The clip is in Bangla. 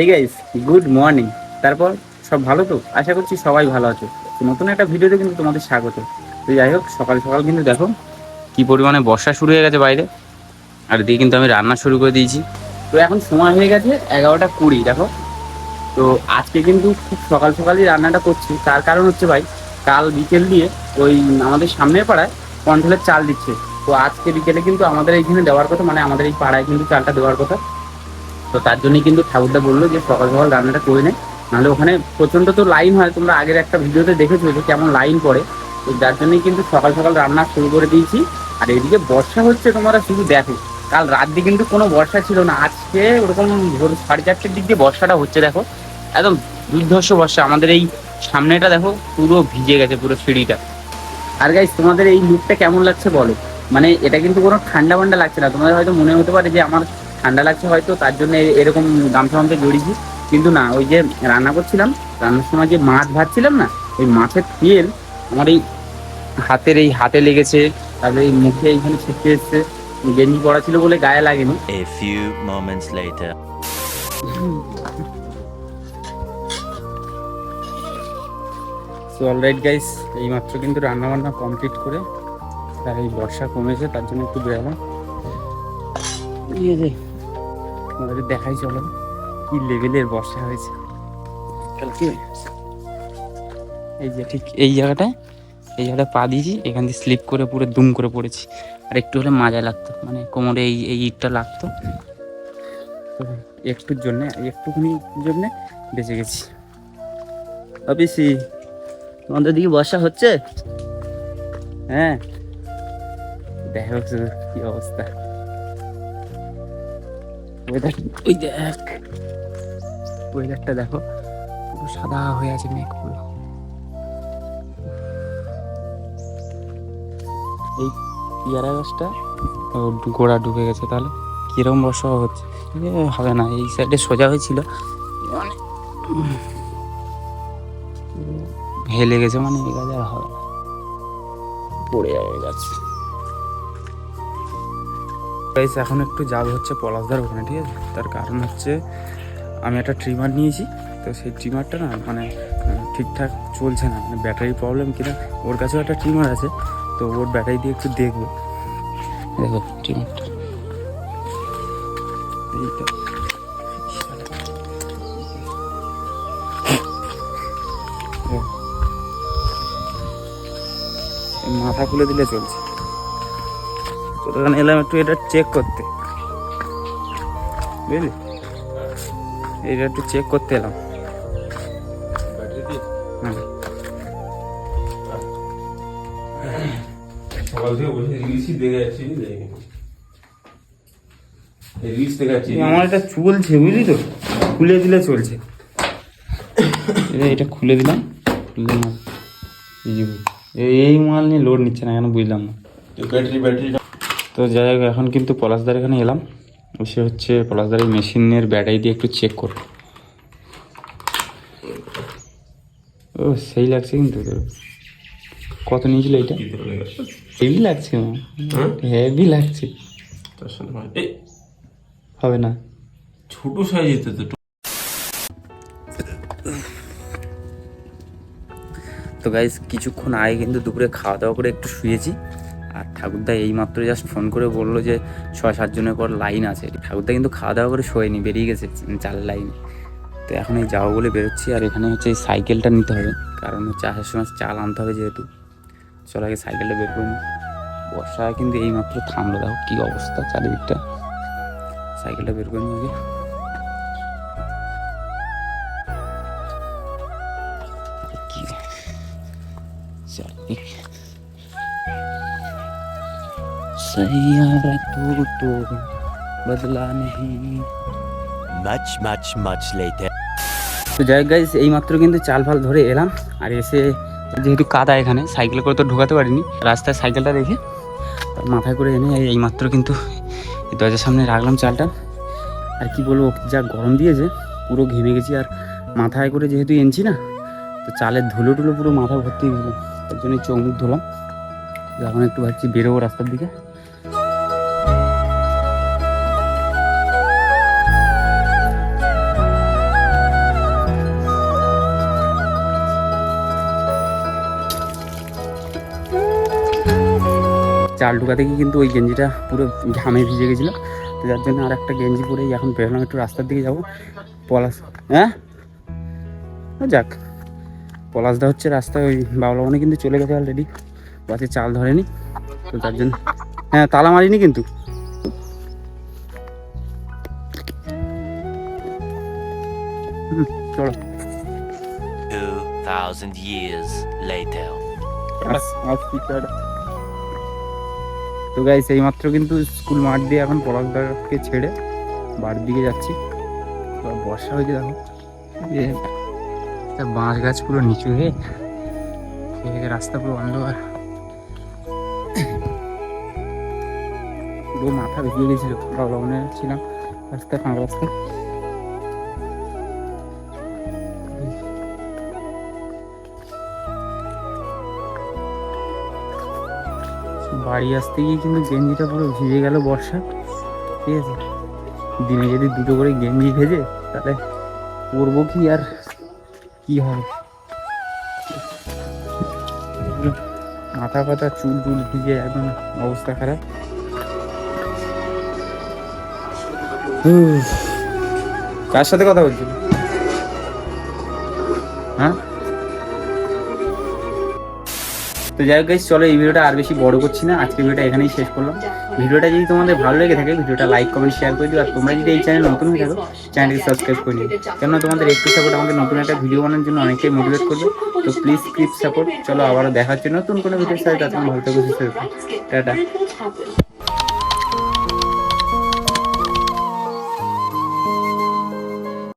সেই গাইস গুড মর্নিং তারপর সব ভালো তো? আশা করছি সবাই ভালো আছো। নতুন একটা ভিডিওতে কিন্তু তোমাদের স্বাগত। তো যাই হোক, সকাল সকাল কিন্তু দেখো কি পরিমাণে বর্ষা শুরু হয়ে গেছে বাইরে। আর দিয়ে কিন্তু আমি রান্না শুরু করে দিয়েছি। তো এখন সময় হয়ে গেছে এগারোটা কুড়ি, দেখো। তো আজকে কিন্তু খুব সকাল সকালই রান্নাটা করছি। তার কারণ হচ্ছে ভাই, কাল বিকেল দিয়ে ওই আমাদের সামনের পাড়ায় কন্ট্রোলের চাল দিচ্ছে। তো আজকে বিকেলে কিন্তু আমাদের এইখানে দেওয়ার কথা মানে আমাদের এই পাড়ায় কিন্তু চালটা দেওয়ার কথা। তো তার জন্যই কিন্তু ঠাকুরদা বলল যে সকাল সকাল রান্নাটা করে নে। নাহলে ওখানে প্রচণ্ড তো লাইন হয়, তোমরা আগের একটা ভিডিওতে দেখেছ যে কেমন লাইন পড়ে। তো যার জন্যই কিন্তু সকাল সকাল রান্না শুরু করে দিয়েছি। আর এদিকে বর্ষা হচ্ছে, তোমরা শুধু দেখো। কাল রাত দিয়ে কিন্তু কোনো বর্ষা ছিল না। আজকে ওরকম ভোর সাড়ে চারটের দিক দিয়ে বর্ষাটা হচ্ছে, দেখো। একদম দুর্ধর্ষ বর্ষা। আমাদের এই সামনেটা, দেখো, পুরো ভিজে গেছে, পুরো সিঁড়িটা। আর গাইস তোমাদের এই লুকটা কেমন লাগছে বলো? মানে এটা কিন্তু কোনো ঠান্ডা ফান্ডা লাগছে না। তোমাদের হয়তো মনে হতে পারে যে আমার ঠান্ডা লাগছে হয়তো তার জন্য এরকম গামছা গামছা জড়িয়েছি। কিন্তু না ওই যে রান্না করছিলাম রান্নার সময় যে মাছ ভাজছিলাম না ওই মাছের তেল আমার এই হাতের এই হাতে লেগেছে তারপরে এই মুখে এইখানে ছিটকে এসছে গেঞ্জি পড়া ছিল বলে গায়ে লাগেনি। A few moments later. So alright guys এইমাত্র কিন্তু রান্না বান্না কমপ্লিট করে তার এই বর্ষা কমেছে তার জন্য একটু বেরোলাম। তোমাদের দেখাই চলো কি লেভেলের বর্ষা হয়েছে। কালকে? এই যে ঠিক এই জায়গাটায় এই জায়গাটা পা দিয়েছি এখান দিয়ে স্লিপ করে পুরো দুম করে পড়েছি। আর একটু হলে মাজা লাগতো মানে কোমরে এই এই ইটটা লাগতো। তো একটুর জন্যে একটুখানি জন্যে বেঁচে গেছি। অফিসি তোমাদের দিকে বর্ষা হচ্ছে? হ্যাঁ। দেখো কি অবস্থা? ওয়েদার ওই দেখ। ওয়েদারটা দেখো। পুরো সাদা হয়ে আছে মেঘ পুরো এই পেয়ারা গাছটা গোড়া ঢুকে গেছে তাহলে। কীরকম বর্ষা হচ্ছে? হবে না, এই সাইডে সোজা হয়েছিল। মানে হেলে গেছে মানে এই গাছ আর হবে না। পড়ে যাবে গাছ। গাইস এখন একটু যাব হচ্ছে পলাশদার ওখানে ঠিক আছে? তার কারণ হচ্ছে আমি একটা ট্রিমার নিয়েছি তো সেই ট্রিমারটা না মানে ঠিকঠাক চলছে না মানে ব্যাটারি প্রবলেম কিনা ওর কাছেও একটা ট্রিমার আছে তো ওর ব্যাটারি দিয়ে একটু দেখব। দেখো ট্রিমারটা এইটা। মাথা খুলে দিলে চলছে। তো ওখানে এলাম একটু এটা চেক করতে। বুঝলি? এটা একটু চেক করতে এলাম। আমার এটা চলছে বুঝলি তো? খুলে দিলে চলছে। এই এটা খুলে দিলাম খুলে দিলাম। এই মাল নিয়ে লোড নিচ্ছে না কেন বুঝলাম না। ব্যাটারি ব্যাটারি তো যাই হোক এখন কিন্তু পলাশদার এখানে এলাম। সে হচ্ছে পলাশদার এই মেশিনের ব্যাটারি দিয়ে একটু চেক করব। ও সেই লাগছে কিন্তু কত নিয়েছিল এটা? হেভি লাগছে হ্যাঁ? হেভি লাগছে। হয়- এই! হবে না। ছোট সাইজ তো। তো গাইজ কিছুক্ষণ আগে কিন্তু দুপুরে খাওয়া দাওয়া করে একটু শুয়েছি। আর ঠাকুরদা এইমাত্র জাস্ট ফোন করে বলল যে ছয় সাতজনের পর লাইন আছে। ঠাকুরদা কিন্তু খাওয়া দাওয়া করে শোয়নি, বেরিয়ে গেছে চার লাইনে তো এখন এই যাব বলে বেরোচ্ছি আর এখানে হচ্ছে এই সাইকেলটা নিতে হবে। কারণ হচ্ছে আসার সময় চাল আনতে হবে যেহেতু। চল আগে সাইকেলটা বের করে। নিই বর্ষা কিন্তু এইমাত্র থামলো, দেখো কী অবস্থা চারিদিকটা। সাইকেলটা বের করে নিই सैयारा तू तो बदला नहीं Much, much, much later. তো যাই গাইজ এইমাত্র কিন্তু চাল ফাল ধরে এলাম আর এসে যেহেতু কাদা এখানে সাইকেল করে তো ঢোকাতে পারিনি রাস্তায় সাইকেলটা রেখে তার মাথায় করে এনে এই- এইমাত্র কিন্তু এই দরজার সামনে রাখলাম চালটা আর কি বলবো যা গরম দিয়েছে পুরো ঘেমে গেছি আর মাথায় করে যেহেতু এনেছি না তো চালের ধুলো টুলো পুরো মাথা ভর্তি হয়ে গেলো তার জন্য চোখ মুখ ধুলাম এখন একটু ভাবছি বেরোবো রাস্তার দিকে চাল ঢুকাতে গিয়ে কিন্তু ওই গেঞ্জিটা পুরো ঘামে ভিজে গেছিল। তো যার জন্য আর একটা গেঞ্জি পরেই এখন বেরোলাম একটু রাস্তার দিকে যাব। পলাশ হ্যাঁ? যাক পলাশদা হচ্ছে রাস্তায় ওই বাবলাবনে কিন্তু চলে গেছে অলরেডি বাসে চাল ধরেনি তো তার জন্য হ্যাঁ তালা মারিনি কিন্তু। চলো। 2,000 years later. আস- আস পিকচার। তো গাইস এইমাত্র কিন্তু স্কুল মাঠ দিয়ে এখন পলাশদাকে ছেড়ে বাড়ির দিকে যাচ্ছি। বর্ষা হয়েছে দেখো। যে বাঁশ গাছ পুরো নিচু হয়ে রাস্তা পুরো অন্ধকার। মাথা ভিজিয়ে গেছিল লকডাউনে ছিলাম রাস্তায় ফাঁকা রাস্তায়। বাড়ি আসতে গিয়ে কিন্তু গেঞ্জিটা পুরো ভিজে গেল বর্ষা, ঠিক আছে? দিনে যদি দুটো করে গেঞ্জি ভেজে, তাহলে পরবো কি আর কি হবে? মাথা ফাথা চুল টুল ভিজে একদম অবস্থা খারাপ। কার সাথে কথা বলছিল? হ্যাঁ? তো যাই হোক চলো এই ভিডিওটা আর বেশি বড় করছি না। আজকে ভিডিওটা এখানেই শেষ করলাম। ভিডিওটা যদি তোমাদের ভালো লেগে থাকে, ভিডিওটা লাইক কমেন্ট শেয়ার করে দিও। আর তোমরা যদি এই চ্যানেল নতুন হয়ে থাকো চ্যানেলটি সাবস্ক্রাইব করে নিও। কেননা তোমাদের একটু সাপোর্ট আমাকে নতুন একটা ভিডিও বানানোর জন্য অনেকটাই মোটিভেট করবে। তো প্লিজ ক্লিপ সাপোর্ট চলো আবারও জন্য নতুন কোনো ভিডিও সাথে। তখন ভালো থাকো। টাটা।